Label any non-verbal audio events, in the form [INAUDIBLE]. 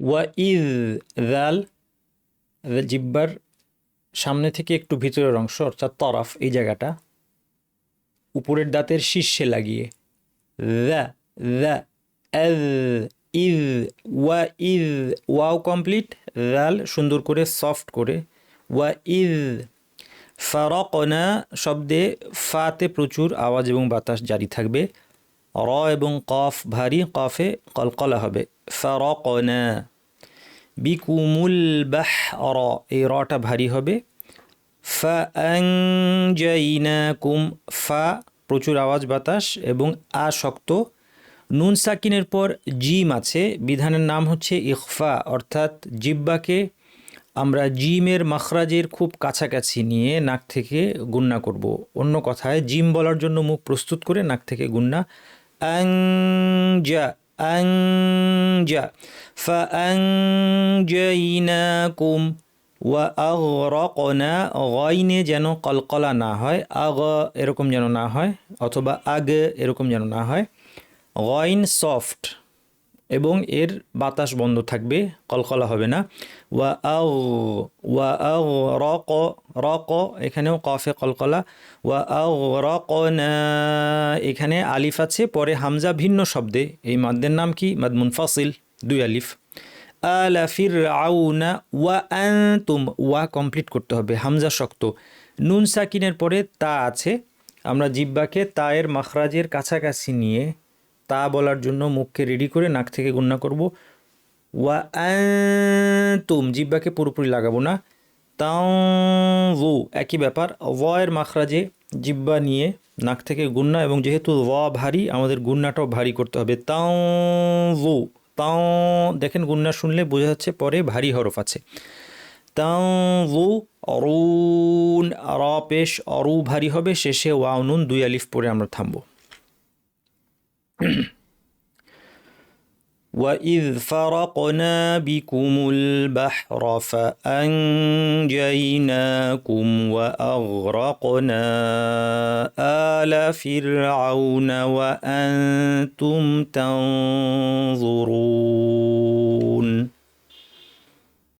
ওয়া দাল জিব্বার সামনে থেকে একটু ভিতরের অংশ, অর্থাৎ তরফ, এই জায়গাটা, উপরের দাঁতের শীর্ষে লাগিয়ে ইদ ওয়া ইদ ওয়াও কমপ্লিট রাল সুন্দর করে সফট করে, ওয়া ইদ ফারকনা শব্দে ফাতে প্রচুর আওয়াজ এবং বাতাস জারি থাকবে র এবং কফ ভারী, কফে কলকলা হবে। ফারকনা বিকুমুল বাহ র এই রটা ভারী হবে। ফা কুম ফা প্রচুর আওয়াজ, বাতাস এবং আ শক্ত। নুন সাকিনের পর জিম আছে, বিধানের নাম হচ্ছে ইকফা অর্থাৎ জিব্বাকে আমরা জিমের মাখরাজের খুব কাছাকাছি নিয়ে নাক থেকে গুন্না করব। অন্য কথায়, জিম বলার জন্য মুখ প্রস্তুত করে নাক থেকে গুন্না আংজা আংজা ফাআংজাইনাকুম ওয়া আগরাকনা গয়নে যেন কলকলা না হয়, আগ এরকম যেন না হয়, অথবা আগ এরকম যেন না হয়। গয়ন সফট এবং এর বাতাস বন্ধ থাকবে, কলকলা হবে না। ওয়া আও ওয়া আও রক রক, এখানেও কফে কলকলা। ওয়া আও রক এখানে আলিফ আছে, পরে হামজা ভিন্ন শব্দে, এই মাদ্দের নাম কি? মাদমুন মুনফাসিল, দুই আলিফ। আলা ফির আউনা ওয়া আনতুম, ওয়া কমপ্লিট করতে হবে, হামজা শক্ত। নুন সাকিনের পরে তা আছে, আমরা জিব্বাকে তায়ের মাখরাজের কাছাকাছি নিয়ে তা বলার জন্য মুখকে রেডি করে নাক থেকে গুন্না করব। ওয়া তুম জিব্বাকে পুরোপুরি লাগাবো না। তাও ও একই ব্যাপার। ওয়ের মাখরাজে জিব্বা নিয়ে নাক থেকে গুন্না এবং যেহেতু ও ভারী, আমাদের গুন্নাটাও ভারী করতে হবে। তাও ও তাও দেখেন গুন্না শুনলে বোঝা যাচ্ছে পরে ভারী হরফ আছে। তাও অরুন র পেশ, অরু ভারী হবে, শেষে ওয়াও নুন, দুই আলিফ পরে আমরা থামবো। [CLEARS THROAT] وإذ فرقنا بكم البحر فأنجيناكم وأغرقنا آل فرعون وأنتم تنظرون